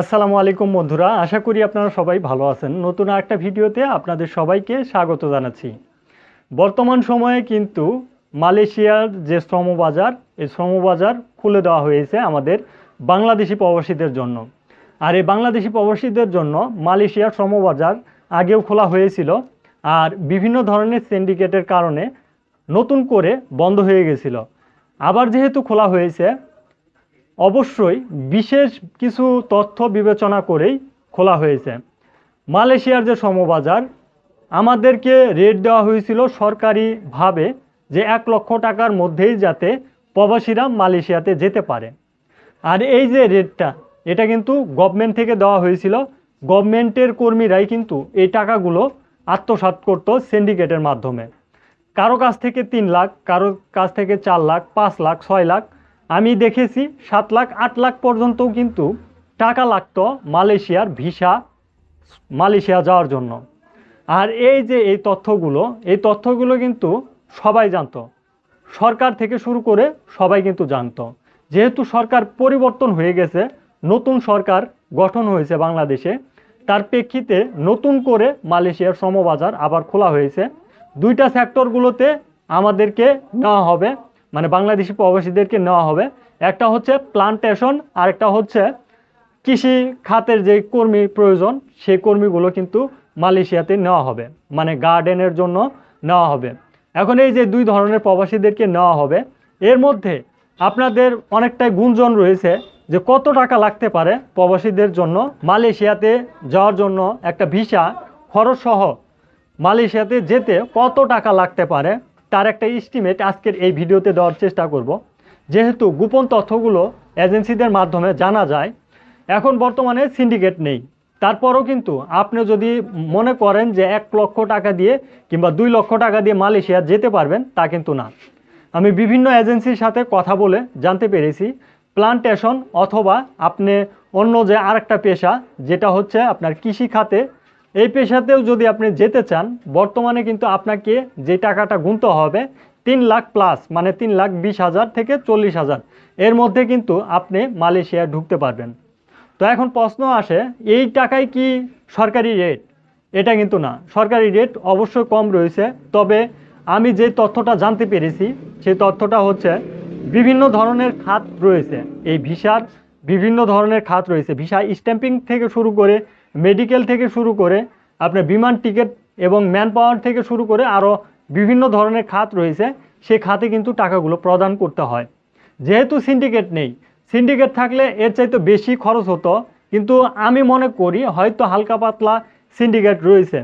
আসসালামু আলাইকুম বন্ধুরা, আশা করি আপনারা সবাই ভালো আছেন। নতুন একটা ভিডিওতে আপনাদের সবাইকে স্বাগত জানাচ্ছি। বর্তমান সময়ে কিন্তু মালয়েশিয়ার যে শ্রমবাজার, এই শ্রমবাজার খুলে দেওয়া হয়েছে আমাদের বাংলাদেশি প্রবাসীদের জন্য। আর এই বাংলাদেশি প্রবাসীদের জন্য মালয়েশিয়ার শ্রমবাজার আগেও খোলা হয়েছিল আর বিভিন্ন ধরনের সিন্ডিকেটের কারণে নতুন করে বন্ধ হয়ে গেছিল। আবার যেহেতু খোলা হয়েছে অবশ্যই বিশেষ কিছু তথ্য বিবেচনা করেই খোলা হয়েছে। মালয়েশিয়ার যে সমবাজার, আমাদেরকে রেট দেওয়া হয়েছিল সরকারিভাবে যে এক লক্ষ টাকার মধ্যেই যাতে প্রবাসীরা মালয়েশিয়াতে যেতে পারে। আর এই যে রেটটা এটা কিন্তু গভর্নমেন্ট থেকে দেওয়া হয়েছিল। গভর্নমেন্টের কর্মীরাই কিন্তু এই টাকাগুলো আত্মসাৎ করতো সিন্ডিকেটের মাধ্যমে। কারও কাছ থেকে তিন লাখ, কারও কাছ থেকে চার লাখ, পাঁচ লাখ, ছয় লাখ আমি দেখেছি সাত লাখ, আট লাখ পর্যন্তও কিন্তু টাকা লাগতো মালয়েশিয়ার ভিসা, মালয়েশিয়া যাওয়ার জন্য। আর এই যে এই তথ্যগুলো এই তথ্যগুলো কিন্তু সবাই জানতো। সরকার থেকে শুরু করে সবাই কিন্তু জানতো। যেহেতু সরকার পরিবর্তন হয়ে গেছে, নতুন সরকার গঠন হয়েছে বাংলাদেশে, তার প্রেক্ষিতে নতুন করে মালয়েশিয়ার শ্রমবাজার আবার খোলা হয়েছে। দুইটা সেক্টরগুলোতে আমাদেরকে নেওয়া হবে। মানে বাংলাদেশি প্রবাসীদেরকে নেওয়া হবে। একটা হচ্ছে প্লান্টেশন আর একটা হচ্ছে কৃষি খাতের যে কর্মী প্রয়োজন, সেই কর্মীগুলো কিন্তু মালয়েশিয়াতে নেওয়া হবে। মানে গার্ডেনের জন্য নেওয়া হবে। এখন এই যে দুই ধরনের প্রবাসীদেরকে নেওয়া হবে, এর মধ্যে আপনাদের অনেকটাই গুঞ্জন রয়েছে যে কত টাকা লাগতে পারে প্রবাসীদের জন্য মালয়েশিয়াতে যাওয়ার জন্য একটা ভিসা খরচসহ মালয়েশিয়াতে যেতে কত টাকা লাগতে পারে। তার একটা এস্টিমেট আজকের এই ভিডিওতে দেওয়ার চেষ্টা করব। যেহেতু গোপন তথ্যগুলো এজেন্সিদের মাধ্যমে জানা যায়, এখন বর্তমানে সিন্ডিকেট নেই। তারপরও কিন্তু আপনি যদি মনে করেন যে এক লক্ষ টাকা দিয়ে কিংবা দুই লক্ষ টাকা দিয়ে মালয়েশিয়া যেতে পারবেন, তা কিন্তু না। আমি বিভিন্ন এজেন্সির সাথে কথা বলে জানতে পেরেছি। প্লান্টেশন অথবা আপনি অন্য যে আরেকটা পেশা, যেটা হচ্ছে আপনার কৃষি খাতে এই পেশাতেও যদি আপনি যেতে চান, বর্তমানে কিন্তু আপনাকে যে টাকাটা গুনতে হবে, তিন লাখ প্লাস মানে তিন লাখ বিশ হাজার থেকে চল্লিশ হাজার। এর মধ্যে কিন্তু আপনি মালয়েশিয়ায় ঢুকতে পারবেন। তো এখন প্রশ্ন আসে, এই টাকায় কি সরকারি রেট এটা কিন্তু না। সরকারি রেট অবশ্যই কম রয়েছে, তবে আমি যে তথ্যটা জানতে পেরেছি, সেই তথ্যটা হচ্ছে বিভিন্ন ধরনের খাত রয়েছে। এই ভিসার বিভিন্ন ধরনের খাত রয়েছে। ভিসা স্ট্যাম্পিং থেকে শুরু করে মেডিকেল থেকে শুরু করে আপনার বিমান টিকিট এবং ম্যান পাওয়ার থেকে শুরু করে আরও বিভিন্ন ধরনের খাত রয়েছে, সেই খাতে কিন্তু টাকাগুলো প্রদান করতে হয়। যেহেতু সিন্ডিকেট নেই, সিন্ডিকেট থাকলে এর চাইতে বেশি খরচ হতো, কিন্তু আমি মনে করি হয়তো হালকা পাতলা সিন্ডিকেট রয়েছে।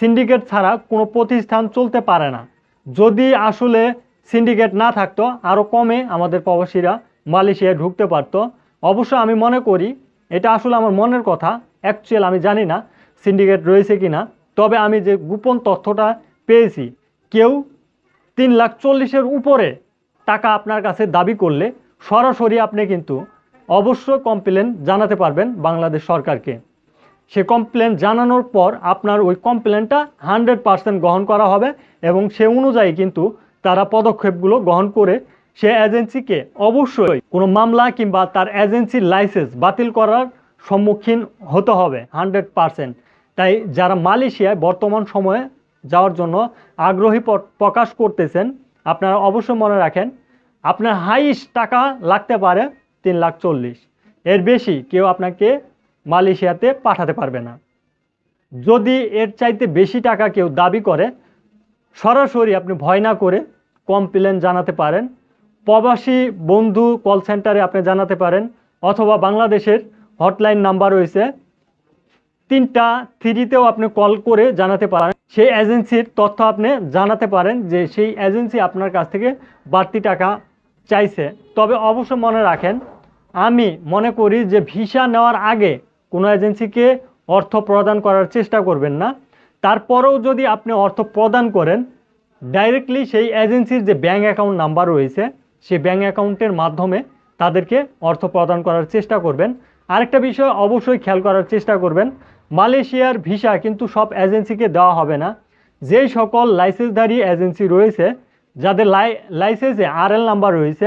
সিন্ডিকেট ছাড়া কোনো প্রতিষ্ঠান চলতে পারে না। যদি আসলে সিন্ডিকেট না থাকতো, আরও কমে আমাদের প্রবাসীরা মালয়েশিয়ায় ঢুকতে পারতো। অবশ্য আমি মনে করি, এটা আসলে আমার মনের কথা অ্যাকচুয়াল আমি জানি না সিন্ডিকেট রয়েছে কি না, তবে আমি যে গোপন তথ্যটা পেয়েছি, কেউ তিন লাখ চল্লিশের উপরে টাকা আপনার কাছে দাবি করলে সরাসরি আপনি কিন্তু অবশ্যই কমপ্লেন জানাতে পারবেন বাংলাদেশ সরকারকে। সে কমপ্লেন জানানোর পর আপনার ওই কমপ্লেনটা হান্ড্রেড পার্সেন্ট গ্রহণ করা হবে এবং সে অনুযায়ী কিন্তু তারা পদক্ষেপগুলো গ্রহণ করে সে এজেন্সিকে অবশ্যই কোনো মামলা কিংবা তার এজেন্সির লাইসেন্স বাতিল করার সম্মুখীন হতে হবে, হান্ড্রেড পারসেন্ট। তাই যারা মালয়েশিয়ায় বর্তমান সময়ে যাওয়ার জন্য আগ্রহী প্রকাশ করতেছেন, আপনারা অবশ্যই মনে রাখেন, আপনার হাইস্ট টাকা লাগতে পারে তিন লাখ চল্লিশ। এর বেশি কেউ আপনাকে মালয়েশিয়াতে পাঠাতে পারবে না। যদি এর চাইতে বেশি টাকা কেউ দাবি করে, সরাসরি আপনি ভয় না করে কমপ্লেন জানাতে পারেন, প্রবাসী বন্ধু কল সেন্টারে আপনি জানাতে পারেন, অথবা বাংলাদেশের হটলাইন নাম্বার রয়েছে। তিনটা থ্রিতেও আপনি কল করে জানাতে পারেন। সেই এজেন্সির তথ্য আপনি জানাতে পারেন যে সেই এজেন্সি আপনার কাছ থেকে বাড়তি টাকা চাইছে। তবে অবশ্য মনে রাখেন, আমি মনে করি যে ভিসা নেওয়ার আগে কোনো এজেন্সিকে অর্থ প্রদান করার চেষ্টা করবেন না। তারপরেও যদি আপনি অর্থ প্রদান করেন ডাইরেক্টলি সেই এজেন্সির যে ব্যাঙ্ক অ্যাকাউন্ট নাম্বার রয়েছে, সেই ব্যাঙ্ক অ্যাকাউন্টের মাধ্যমে তাদেরকে অর্থ প্রদান করার চেষ্টা করবেন। আরেকটা বিষয় অবশ্যই খেয়াল করার চেষ্টা করবেন। মালয়েশিয়ার ভিসা কিন্তু সব এজেন্সিকে দেওয়া হবে না। যেই সকল লাইসেন্সধারী এজেন্সি রয়েছে, যাদের লাই লাইসেন্সে আরএল নাম্বার রয়েছে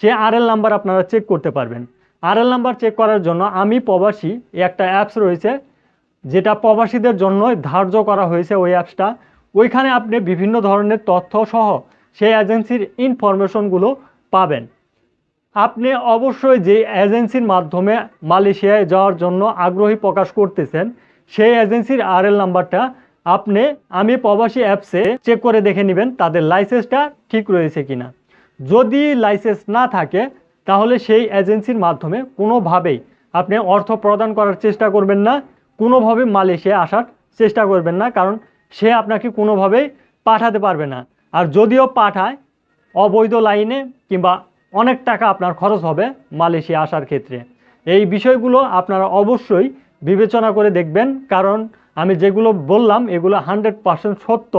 সেই আরএল নাম্বার আপনারা চেক করতে পারবেন। আরএল নাম্বার চেক করার জন্য আমি প্রবাসী, একটা অ্যাপস রয়েছে, যেটা প্রবাসীদের জন্য ধার্য করা হয়েছে ওই অ্যাপসটা। ওইখানে আপনি বিভিন্ন ধরনের তথ্য সহ সেই এজেন্সির ইনফরমেশনগুলো পাবেন। আপনি অবশ্যই যে এজেন্সির মাধ্যমে মালয়েশিয়ায় যাওয়ার জন্য আগ্রহী প্রকাশ করতেছেন, সেই এজেন্সির আরএল নাম্বারটা আপনি, আমি প্রবাসী অ্যাপসে চেক করে দেখে নেবেন তাদের লাইসেন্সটা ঠিক রয়েছে কিনা। যদি লাইসেন্স না থাকে, তাহলে সেই এজেন্সির মাধ্যমে কোনোভাবেই আপনি অর্থ প্রদান করার চেষ্টা করবেন না, কোনোভাবে মালয়েশিয়া আসার চেষ্টা করবেন না, কারণ সে আপনাকে কোনোভাবেই পাঠাতে পারবে না। আর যদিও পাঠায়, অবৈধ লাইনে কিংবা অনেক টাকা আপনার খরচ হবে মালয়েশিয়া আসার ক্ষেত্রে। এই বিষয়গুলো আপনারা অবশ্যই বিবেচনা করে দেখবেন, কারণ আমি যেগুলো বললাম, এগুলো হান্ড্রেড পার্সেন্ট সত্য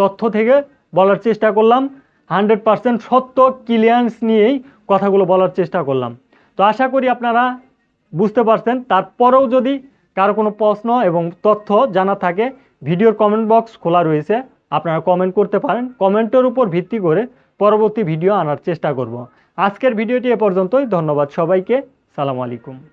তথ্য থেকে বলার চেষ্টা করলাম। হান্ড্রেড পার্সেন্ট সত্য ক্লিয়ারেন্স নিয়েই কথাগুলো বলার চেষ্টা করলাম। তো আশা করি আপনারা বুঝতে পারছেন। তারপরেও যদি কারও কোনো প্রশ্ন এবং তথ্য জানা থাকে, ভিডিওর কমেন্ট বক্স খোলা রয়েছে। আপনারা কমেন্ট করতে পারেন। কমেন্টের উপর ভিত্তি করে পরবর্তী ভিডিও আনার চেষ্টা করব। আজকের ভিডিওটি এ পর্যন্তই। ধন্যবাদ সবাইকে। সালাম আলাইকুম।